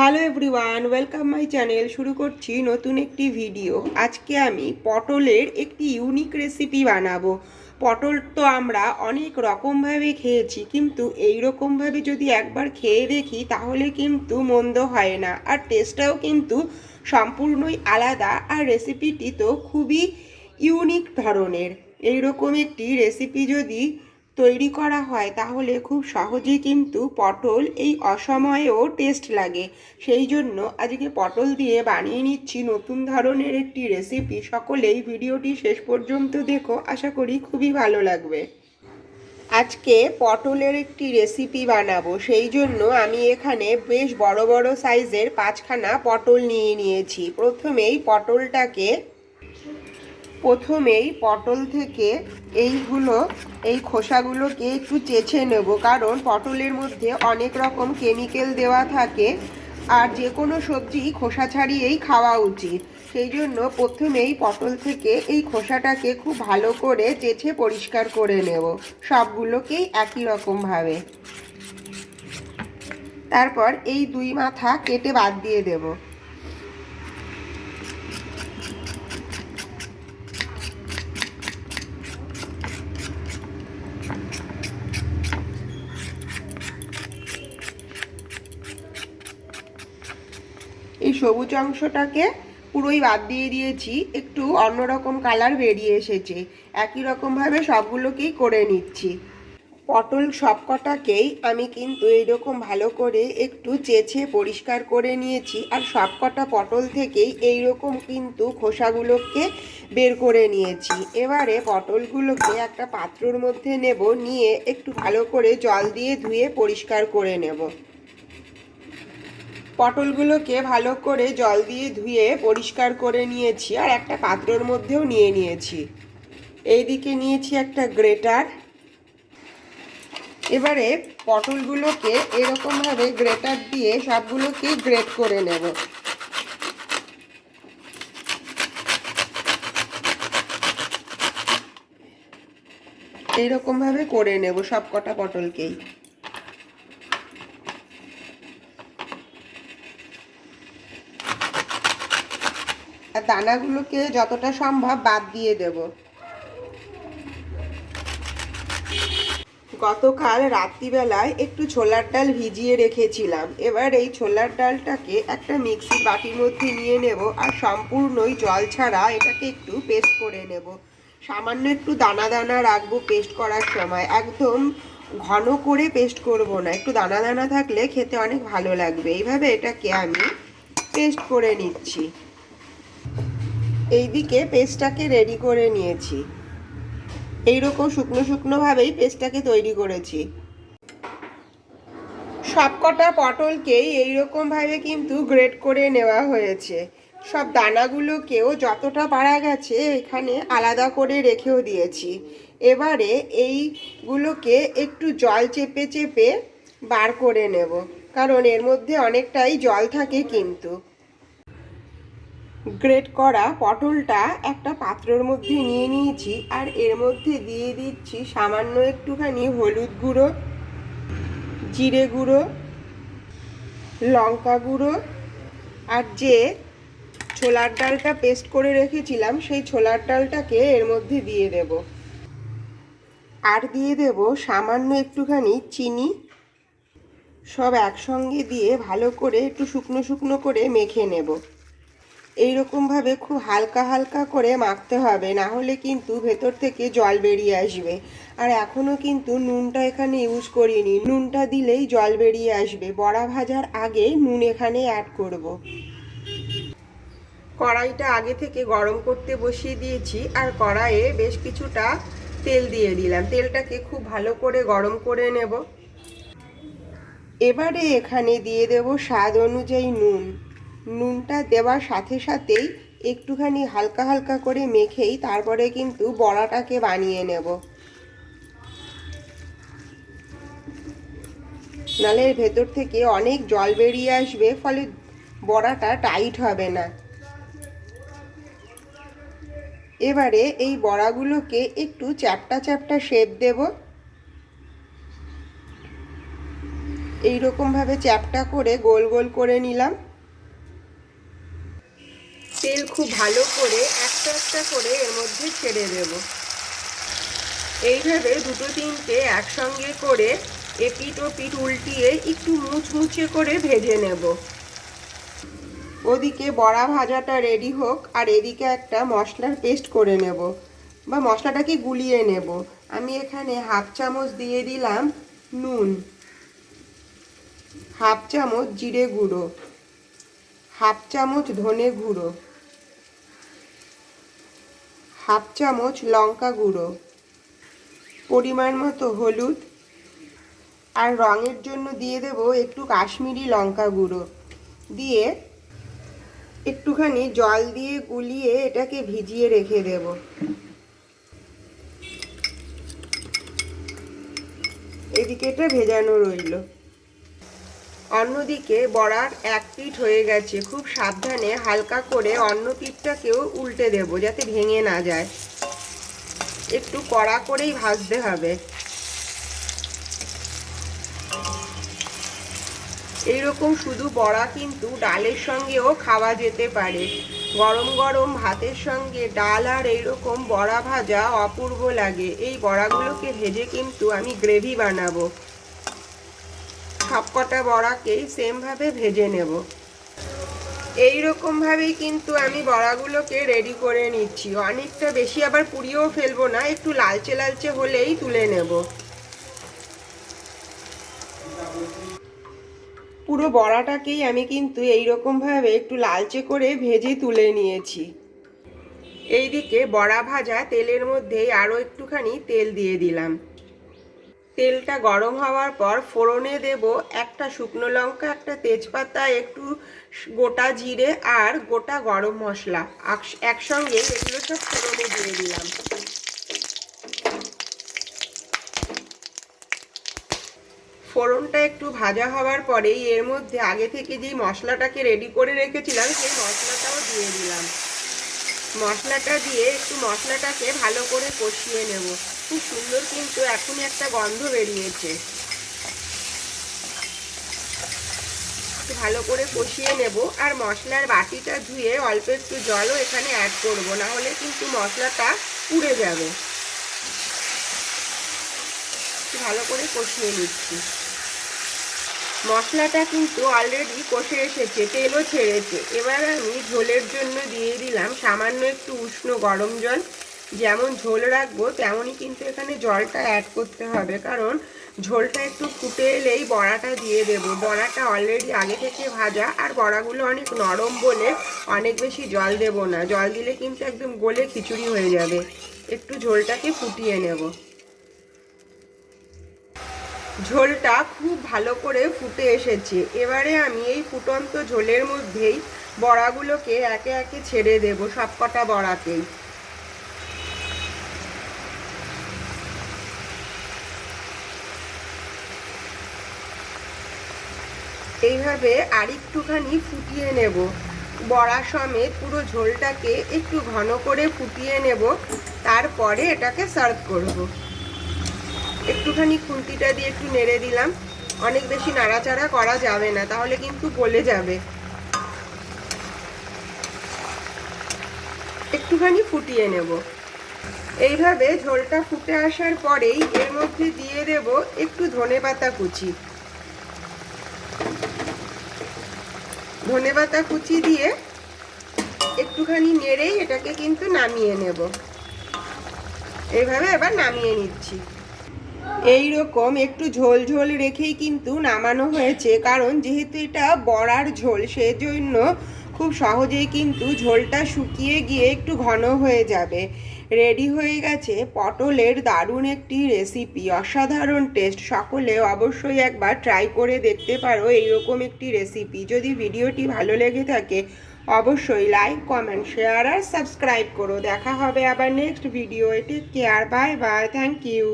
Hello everyone, welcome my channel. শুরু করছি নতুন একটি ভিডিও। আজকে আমি পটলের একটি ইউনিক রেসিপি বানাবো। পটল তো আমরা অনেক রকমভাবে খেয়েছি, কিন্তু এই রকমভাবে যদি একবার খেয়ে দেখি, তাহলে কিন্তু মন্দ হয় না। আর টেস্টটাও কিন্তু সম্পূর্ণই আলাদা, আর রেসিপিটি তো খুবই ইউনিক ধরনের। এইরকম একটি রেসিপি যদি তৈরি করা হয়, তাহলে খুব সহজেই কিন্তু পটল এই অসময়েও টেস্ট লাগে। সেই জন্য আজকে পটল দিয়ে বানিয়ে নিচ্ছি নতুন ধরনের একটি রেসিপি সকলেই ভিডিওটি শেষ পর্যন্ত দেখো, আশা করি খুবই ভালো লাগবে। আজকে পটলের একটি রেসিপি বানাবো, সেই জন্য আমি এখানে বেশ বড় বড় সাইজের পাঁচখানা পটল নিয়ে নিয়েছি। প্রথমেই পটলটাকে প্রথমেই পটল থেকে এইগুলো, এই খোসাগুলোকে একটু চেছে নেব। কারণ পটলের মধ্যে অনেক রকম কেমিক্যাল দেওয়া থাকে আর যে কোনো সবজি খোসা ছাড়িয়েই খাওয়া উচিত। সেই জন্য প্রথমেই পটল থেকে এই খোসাটাকে খুব ভালো করে চেছে পরিষ্কার করে নেব। সবগুলোকেই একই রকমভাবে। তারপর এই দুই মাথা কেটে বাদ দিয়ে দেবো। এই সবুজ অংশটাকে পুরোই বাদ দিয়ে দিয়েছি। একটু অন্যরকম কালার বেরিয়ে এসেছে। একই রকমভাবে সবগুলোকেই করে নিচ্ছি। পটল সবকটাকেই আমি কিন্তু এইরকম ভালো করে একটু চেছে পরিষ্কার করে নিয়েছি। আর সবকটা পটল থেকেই এইরকম কিন্তু খোসাগুলোকে বের করে নিয়েছি। এবারে পটলগুলোকে একটা পাত্রর মধ্যে নেব, নিয়ে একটু ভালো করে জল দিয়ে ধুয়ে পরিষ্কার করে নেব। পটলগুলোকে ভালো করে জল দিয়ে ধুয়ে পরিষ্কার করে নিয়েছি আর একটা পাত্রর মধ্যেও নিয়ে নিয়েছি। এইদিকে নিয়েছি একটা গ্রেটার। এবারে পটলগুলোকে এরকমভাবে গ্রেটার দিয়ে সবগুলোকেই গ্রেট করে নেব। এইরকমভাবে করে নেব সব কটা পটলকেই। দানাগুলোকে যতটা সম্ভব বাদ দিয়ে দেব। গতকাল রাত্রিবেলায় একটু ছোলার ডাল ভিজিয়ে রেখেছিলাম। এবার এই ছোলার ডালটাকে একটা মিক্সির বাটির মধ্যে নিয়ে নেব আর সম্পূর্ণই জল ছাড়া এটাকে একটু পেস্ট করে নেব। সামান্য একটু দানা দানা রাখব পেস্ট করার সময়। একদম ঘন করে পেস্ট করব না। একটু দানা দানা থাকলে খেতে অনেক ভালো লাগবে। এইভাবে এটাকে আমি পেস্ট করে নিচ্ছি। এইদিকে পেস্টটাকে রেডি করে নিয়েছি। এইরকম শুকনো শুকনোভাবেই পেস্টটাকে তৈরি করেছি। সবকটা পটলকেই এইরকমভাবে কিন্তু গ্রেড করে নেওয়া হয়েছে। সব দানাগুলোকেও যতটা পারা গেছে এখানে আলাদা করে রেখেও দিয়েছি। এবারে এইগুলোকে একটু জল চেপে চেপে বার করে নেব, কারণ এর মধ্যে অনেকটাই জল থাকে কিন্তু। গ্রেট করা পটলটা একটা পাত্রের মধ্যে নিয়ে নিয়েছি আর এর মধ্যে দিয়ে দিচ্ছি সামান্য একটুখানি হলুদ গুঁড়ো, জিরে গুঁড়ো, লঙ্কা গুঁড়ো আর যে ছোলার ডালটা পেস্ট করে রেখেছিলাম সেই ছোলার ডালটাকে এর মধ্যে দিয়ে দেব। আর দিয়ে দেব সামান্য একটুখানি চিনি, সব একসঙ্গে দিয়ে ভালো করে একটু শুকনো শুকনো করে মেখে নেব। এইরকমভাবে খুব হালকা হালকা করে মাখতে হবে, না হলে কিন্তু ভেতর থেকে জল বেরিয়ে আসবে। আর এখনও কিন্তু নুনটা এখানে ইউজ করিনি। নুনটা দিলেই জল বেরিয়ে আসবে। বড়া ভাজার আগে নুন এখানে অ্যাড করব। কড়াইটা আগে থেকে গরম করতে বসিয়ে দিয়েছি, আর কড়াইয়ে বেশ কিছুটা তেল দিয়ে দিলাম। তেলটাকে খুব ভালো করে গরম করে নেব। এবারে এখানে দিয়ে দেব স্বাদ অনুযায়ী নুন। নুনটা দেওয়ার সাথে সাথেই একটুখানি হালকা হালকা করে মেখেই তারপরে কিন্তু বড়াটাকে বানিয়ে নেব। নালে এর ভেতর থেকে অনেক জল বেরিয়ে আসবে, ফলে বড়াটা টাইট হবে না। এবারে এই বড়াগুলোকে একটু চ্যাপটা চ্যাপটা শেপ দেব। এই রকমভাবে চ্যাপটা করে গোল গোল করে নিলাম। তেল খুব ভালো করে একটা একটা করে এর মধ্যে ছেড়ে দেব। এইভাবে দুটো তিনটে একসঙ্গে করে এপিট ও পিঠ উল্টিয়ে একটু মুচমুচে করে ভেজে নেব। ওদিকে বড়া ভাজাটা রেডি হোক, আর এদিকে একটা মশলার পেস্ট করে নেব, বা মশলাটাকে গুলিয়ে নেব। আমি এখানে হাফ চামচ দিয়ে দিলাম নুন, হাফ চামচ জিরে গুঁড়ো, হাফ চামচ ধনে গুঁড়ো। হাফ চামচ লঙ্কা গুঁড়ো। পরিমাণ মতো হলুদ। আর রঙের জন্য দিয়ে দেব একটু কাশ্মীরি লঙ্কা গুঁড়ো। দিয়ে একটুখানি জল দিয়ে গুলিয়ে এটাকে ভিজিয়ে রেখে দেব। এদিকে এটা ভেজানো রইল। অন্যদিকে বড়ার এক পিঠ হয়ে গেছে। খুব সাবধানে হালকা করে অন্য পিঠটাকেও উল্টে দেব যাতে ভেঙে না যায়। একটু কড়া করেই ভাজতে হবে। এইরকম শুধু বড়া কিন্তু ডালের সঙ্গেও খাওয়া যেতে পারে। গরম গরম ভাতের সঙ্গে ডাল আর এইরকম বড়া ভাজা অপূর্ব লাগে। এই বড়াগুলোকে ভেজে কিন্তু আমি গ্রেভি বানাবো। সবকটা বড়াকেই সেমভাবে ভেজে নেব। এই ভাবেই কিন্তু আমি বড়াগুলোকে রেডি করে নিচ্ছি। অনেকটা বেশি আবার পুড়িয়েও ফেলব না, একটু লালচে লালচে হলেই তুলে নেব। পুরো বড়াটাকেই আমি কিন্তু এই ভাবে একটু লালচে করে ভেজে তুলে নিয়েছি। এইদিকে বড়া ভাজা তেলের মধ্যেই আরও একটুখানি তেল দিয়ে দিলাম। তেলটা গরম হওয়ার পর ফোড়নে দেব একটা শুকনো লঙ্কা, একটা তেজপাতা, একটু গোটা জিরে আর গোটা গরম মশলা। একসঙ্গে এগুলো সব ফোড়নে দিয়ে দিলাম। ফোড়নটা একটু ভাজা হওয়ার পরেই এর মধ্যে আগে থেকে যেই মশলাটাকে রেডি করে রেখেছিলাম, সেই মশলাটাও দিয়ে দিলাম। মশলাটা দিয়ে একটু মশলাটাকে ভালো করে কষিয়ে নেব। খুব সুন্দর কিন্তু এখনই একটা গন্ধ বেরিয়েছে। ভালো করে কষিয়ে নেব আর মশলার বাটিটা ধুয়ে অল্প একটু জলও এখানে অ্যাড করব না হলে কিন্তু মশলাটা পুড়ে যাবে। ভালো করে কষিয়ে নিচ্ছি। মশলাটা কিন্তু অলরেডি কষে এসেছে, তেলও ছেড়েছে। এবার আমি ঝোলের জন্য দিয়ে দিলাম সামান্য একটু উষ্ণ গরম জল। যেমন ঝোল রাখব, তেমনই কিন্তু এখানে জলটা অ্যাড করতে হবে। কারণ ঝোলটা একটু ফুটে এলেই বড়াটা দিয়ে দেব। বড়াটা অলরেডি আগে থেকে ভাজা, আর বড়াগুলো অনেক নরম বলে অনেক বেশি জল দেব না। জল দিলে কিন্তু একদম গলে খিচুড়ি হয়ে যাবে। একটু ঝোলটাকে ফুটিয়ে নেব। ঝোলটা খুব ভালো করে ফুটে এসেছে। এবারে আমি এই ফুটন্ত ঝোলের মধ্যেই বড়াগুলোকে একে একে ছেড়ে দেব সবকটা বড়াতেই। এইভাবে আরেকটুখানি ফুটিয়ে নেব। বড়া সমেত পুরো ঝোলটাকে একটু ঘন করে ফুটিয়ে নেব। তারপরে এটাকে সার্ভ করব। একটুখানি খুন্তিটা দিয়ে একটু নেড়ে দিলাম। অনেক বেশি নাড়াচাড়া করা যাবে না, তাহলে কিন্তু গলে যাবে। একটুখানি ফুটিয়ে নেব। এইভাবে ঝোলটা ফুটে আসার পরেই এর মধ্যে দিয়ে দেব একটু ধনে পাতা কুচি। ধনে পাতা কুচি দিয়ে একটুখানি নেড়েই এটাকে কিন্তু নামিয়ে নেব। এইভাবে এবার নামিয়ে নিচ্ছি। এই রকম একটু ঝোল ঝোল রেখেই কিন্তু নামানো হয়েছে, কারণ যেহেতু এটা বড়ার ঝোল, সেজন্য খুব সহজেই কিন্তু ঝোলটা শুকিয়ে গিয়ে একটু ঘন হয়ে যাবে। রেডি হয়ে গেছে। পটলের দারুণ একটি রেসিপি অসাধারণ টেস্ট সকলে অবশ্যই একবার ট্রাই করে দেখতে পারো এইরকম একটি রেসিপি যদি ভিডিওটি ভালো লেগে থাকে, অবশ্যই লাইক কমেন্ট শেয়ার আর সাবস্ক্রাইব করো। দেখা হবে আবার নেক্সট ভিডিও এটি care bye bye thank you